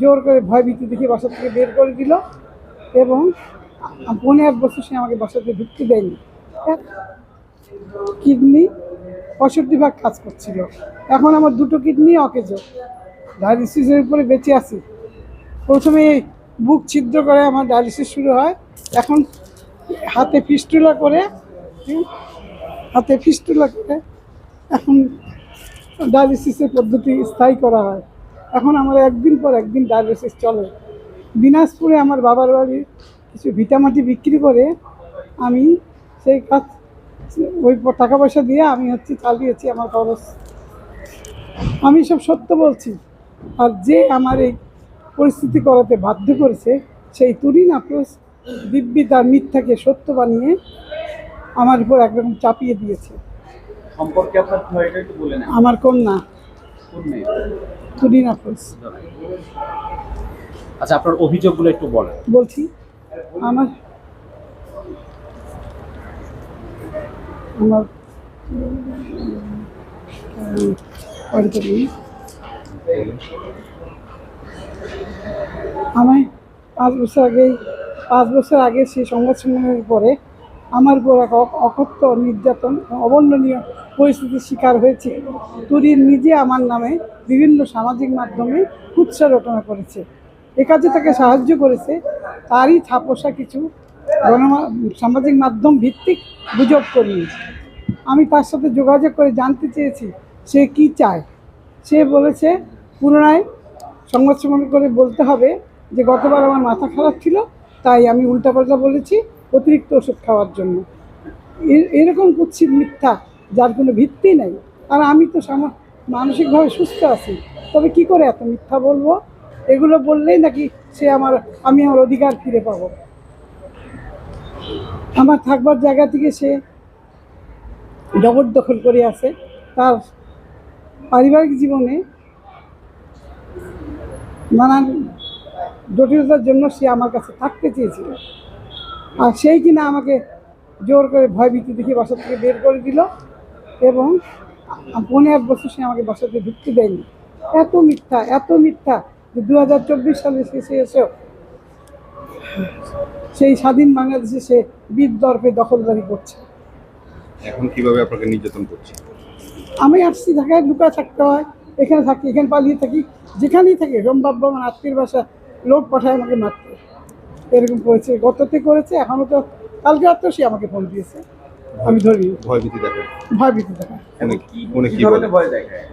জোর করে ভয় ভীতি দেখে বাসা থেকে বের করে দিল এবং পনেরো এক বছর সে আমাকে বাসাতে ঢুকতে দেয়নি। কিডনি পঁয়ষট্টি ভাগ কাজ করছিল। এখন আমার দুটো কিডনি অকেজ। ডায়ালিসিসের উপরে বেঁচে আছি। প্রথমে বুক ছিদ্র করে আমার ডায়ালিসিস শুরু হয়। এখন হাতে ফিস্টুলা করে হাতে ফিস্টুলা করে এখন ডায়ালিসিসের পদ্ধতি স্থায়ী করা হয়। এখন আমার একদিন পর একদিন ডায়ালিসিস চলে। দিনাজপুরে আমার বাবার বাড়ি কিছু ভিটামাটি বিক্রি করে আমি সেই কাজ ওই টাকা পয়সা দিয়ে আমি হচ্ছে চালিয়েছি আমার খরচ। আমি সব সত্য বলছি। আর যে আমার এই পরিস্থিতি করাতে বাধ্য করেছে সেই তুরিন আফরোজ দিব্যি তার মিথ্যাকে সত্য বানিয়ে আমার উপর একরকম চাপিয়ে দিয়েছে। সম্পর্কে আপনার বলে আমার কন্যা। আফরোজ আচ্ছা আপনার অভিযোগগুলো একটু বলেন বলছি আমার আমার। আমায় পাঁচ বছর আগে পাঁচ বছর আগে সেই সংবাদ সম্মেলনের পরে আমার এক অকথ্য নির্যাতন অবর্ণনীয় পরিস্থিতির শিকার হয়েছে। তুরিন নিজে আমার নামে বিভিন্ন সামাজিক মাধ্যমে কুৎসা রটনা করেছে। এ কাজে তাকে সাহায্য করেছে। তারই ছাপোষা কিছু গণমা- সামাজিক মাধ্যম ভিত্তিক গুজব করিয়েছে আমি তার সাথে যোগাযোগ করে জানতে চেয়েছি, সে কি চায়? সে বলেছে, পুনরায় সংবাদ সম্মেলন করে বলতে হবে যে, গতবার আমার মাথা খারাপ ছিল, তাই আমি উল্টাপাল্টা বলেছি। অতিরিক্ত ওষুধ খাওয়ার জন্য। এরকম কুৎসিত মিথ্যা যার কোনো ভিত্তি নেই। আর আমি তো মানসিকভাবে সুস্থ আছি। তবে কি করে এত মিথ্যা বলব? এগুলো বললেই নাকি সে আমার আমি আমার অধিকার ফিরে পাবো। আমার থাকবার জায়গা থেকে সে জবরদখল করে আছে। তার পারিবারিক জীবনে নানান জটিলতার জন্য সে আমার কাছে থাকতে চেয়েছিল। আর সেই কিনা আমাকে জোর করে ভয় ভীতি দেখে বাসা থেকে বের করে দিল এবং পনেরো এক বছর সে আমাকে বাসাতে ঢুকতে দেয়নি। এত মিথ্যা এত মিথ্যা যে দু হাজার চব্বিশ সালে শেষে এসেও সেই স্বাধীন বাংলাদেশে সে বিদর্পে দখলদারি করছে। এখন কীভাবে আপনাকে নির্যাতন করছে? আমি আসছি ঢাকায় লুকা থাকতে হয় এখানে থাকি এখানে পালিয়ে থাকি যেখানেই থাকি রোমবাব্য আমার আত্মীয় বাসা লোক পাঠায় আমাকে মারতে। এরকম করেছে গততে করেছে এখনও তো কালকে রাত্রেও সে আমাকে ফোন দিয়েছে। আমি ধরি। ভয় ভীতি দেখেন ভয় ভীতি দেখা উনি উনি কি কি ভয় দেখায়?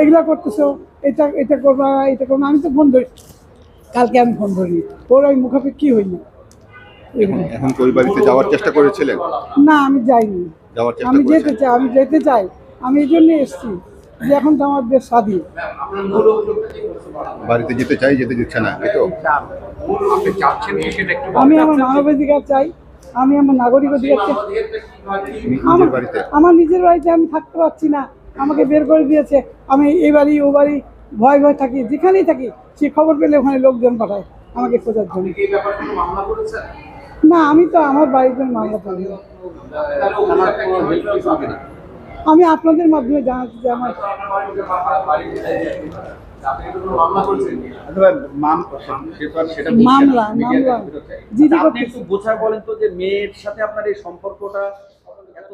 এগুলা করতেছো এটা এটা করবা এটা করবা আমি তো ফোন ধরি। কালকে আমি ফোন ধরি ওর ওই মুখাপেক্ষি হই না এখন বাড়িতে যাওয়ার চেষ্টা করেছিলেন? না আমি যাইনি। যাওয়ার চেষ্টা আমি যেতে চাই আমি যেতে চাই। আমি এই জন্যে এসেছি। যে এখন তো আমার দেশ স্বাধীন। বাড়িতে যেতে চাই যেতে দিচ্ছে না এই তো। আমি আমার মানবাধিকার চাই আমি আমার নাগরিক অধিকার চাই। আমার নিজের বাড়িতে আমি থাকতে পারছি না আমাকে বের করে দিয়েছে। আমি এই বাড়ি ও বাড়ি ভয় ভয় থাকি যেখানেই থাকি সে খবর পেলে ওখানে লোকজন পাঠায় আমাকে খোঁজার জন্য। এই ব্যাপারে কোনো মামলা করেছেন? না আমি তো আমার বাড়িতে মামলা করি আমি আপনাদের মাধ্যমে জানাচ্ছি যে আমার মামলা, মামলা। জি বোঝা বলেন তো যে মেয়ের সাথে আপনার এই সম্পর্কটা এত